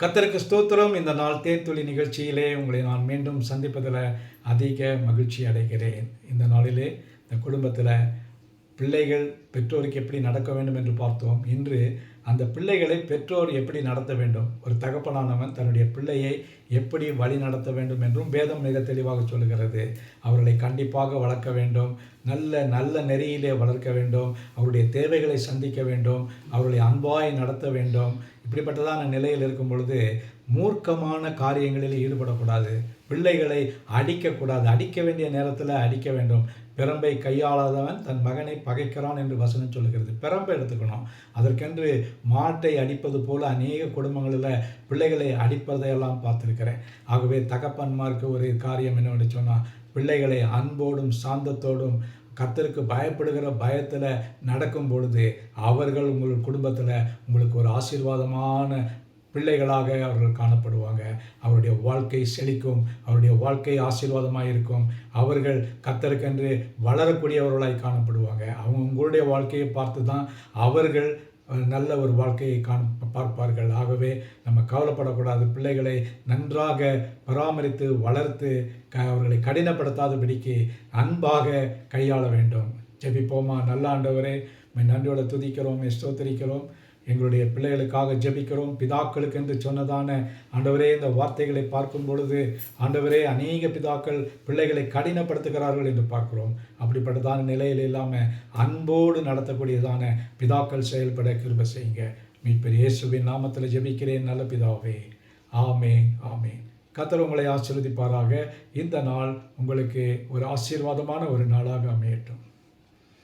கத்தருக்கு ஸ்தோத்திரம். இந்த நாள் தேர்த்துளி நிகழ்ச்சியிலே உங்களை நான் மீண்டும் சந்திப்பதில் அதிக மகிழ்ச்சி அடைகிறேன். இந்த நாளிலே இந்த குடும்பத்தில் பிள்ளைகள் பெற்றோருக்கு எப்படி நடக்க வேண்டும் என்று பார்த்தோம். இன்று அந்த பிள்ளைகளை பெற்றோர் எப்படி நடத்த வேண்டும்? ஒரு தகப்பனானவன் தன்னுடைய பிள்ளையை எப்படி வழி நடத்த வேண்டும் என்றும் வேதம் மிக தெளிவாக சொல்லுகிறது. அவர்களை கண்டிப்பாக வளர்க்க வேண்டும். நல்ல நல்ல நெறியிலே வளர்க்க வேண்டும். அவருடைய தேவைகளை சந்திக்க வேண்டும். அவர்களை அன்பாய் நடத்த வேண்டும். இப்படிப்பட்டதான நிலையில் இருக்கும் பொழுது மூர்க்கமான காரியங்களில் ஈடுபடக்கூடாது. பிள்ளைகளை அடிக்கக்கூடாது. அடிக்க வேண்டிய நேரத்தில் அடிக்க வேண்டும். பிரம்பை கையாளாதவன் தன் மகனை பகைக்கிறான் என்று வசனம் சொல்லுகிறது. பிரம்பை எடுத்துக்கணும். அதற்கென்று மாட்டை அடிப்பது போல அநேக குடும்பங்களில் பிள்ளைகளை அடிப்பதையெல்லாம் பார்த்துருக்கிறேன். ஆகவே தகப்பன்மார்க்கு ஒரு காரியம் என்னவென்று சொன்னால் பிள்ளைகளை அன்போடும் சாந்தத்தோடும் கத்தருக்கு பயப்படுகிற பயத்தில் நடக்கும் பொழுது அவர்கள் உங்கள் குடும்பத்தில் உங்களுக்கு ஒரு ஆசீர்வாதமான பிள்ளைகளாக அவர்கள் காணப்படுவாங்க. அவருடைய வாழ்க்கை செழிக்கும் அவருடைய வாழ்க்கை ஆசீர்வாதமாக இருக்கும் அவர்கள் கத்தருக்கென்று வளரக்கூடியவர்களாய் காணப்படுவாங்க. அவங்க உங்களுடைய வாழ்க்கையை பார்த்து தான் அவர்கள் நல்ல ஒரு வாழ்க்கையை காண் பார்ப்பார்கள். ஆகவே கவலைப்படக்கூடாது. பிள்ளைகளை நன்றாக பராமரித்து வளர்த்து க அவர்களை கடினப்படுத்தாதபடிக்கு அன்பாக கையாள வேண்டும். ஜெபிப்போமா? நல்ல ஆண்டவரே நன்றியோட துதிக்கிறோம் ஸ்தோத்தரிக்கிறோம். எங்களுடைய பிள்ளைகளுக்காக ஜெபிக்கிறோம். பிதாக்களுக்கு என்று சொன்னதான ஆண்டவரே இந்த வார்த்தைகளை பார்க்கும் பொழுது ஆண்டவரே அநேக பிதாக்கள் பிள்ளைகளை கடினப்படுத்துகிறார்கள் என்று பார்க்கிறோம். அப்படிப்பட்டதான நிலையில் இல்லாமல் அன்போடு நடத்தக்கூடியதான பிதாக்கள் செயல்பட கிருப செய்யுங்க. மீட்பர் இயேசுவின் நாமத்தில் ஜெபிக்கிறேன் நல்ல பிதாவே. ஆமே ஆமே கத்தர் உங்களை ஆசீர்வதிப்பாராக. இந்த நாள் உங்களுக்கு ஒரு ஆசீர்வாதமான ஒரு நாளாக அமையட்டும்.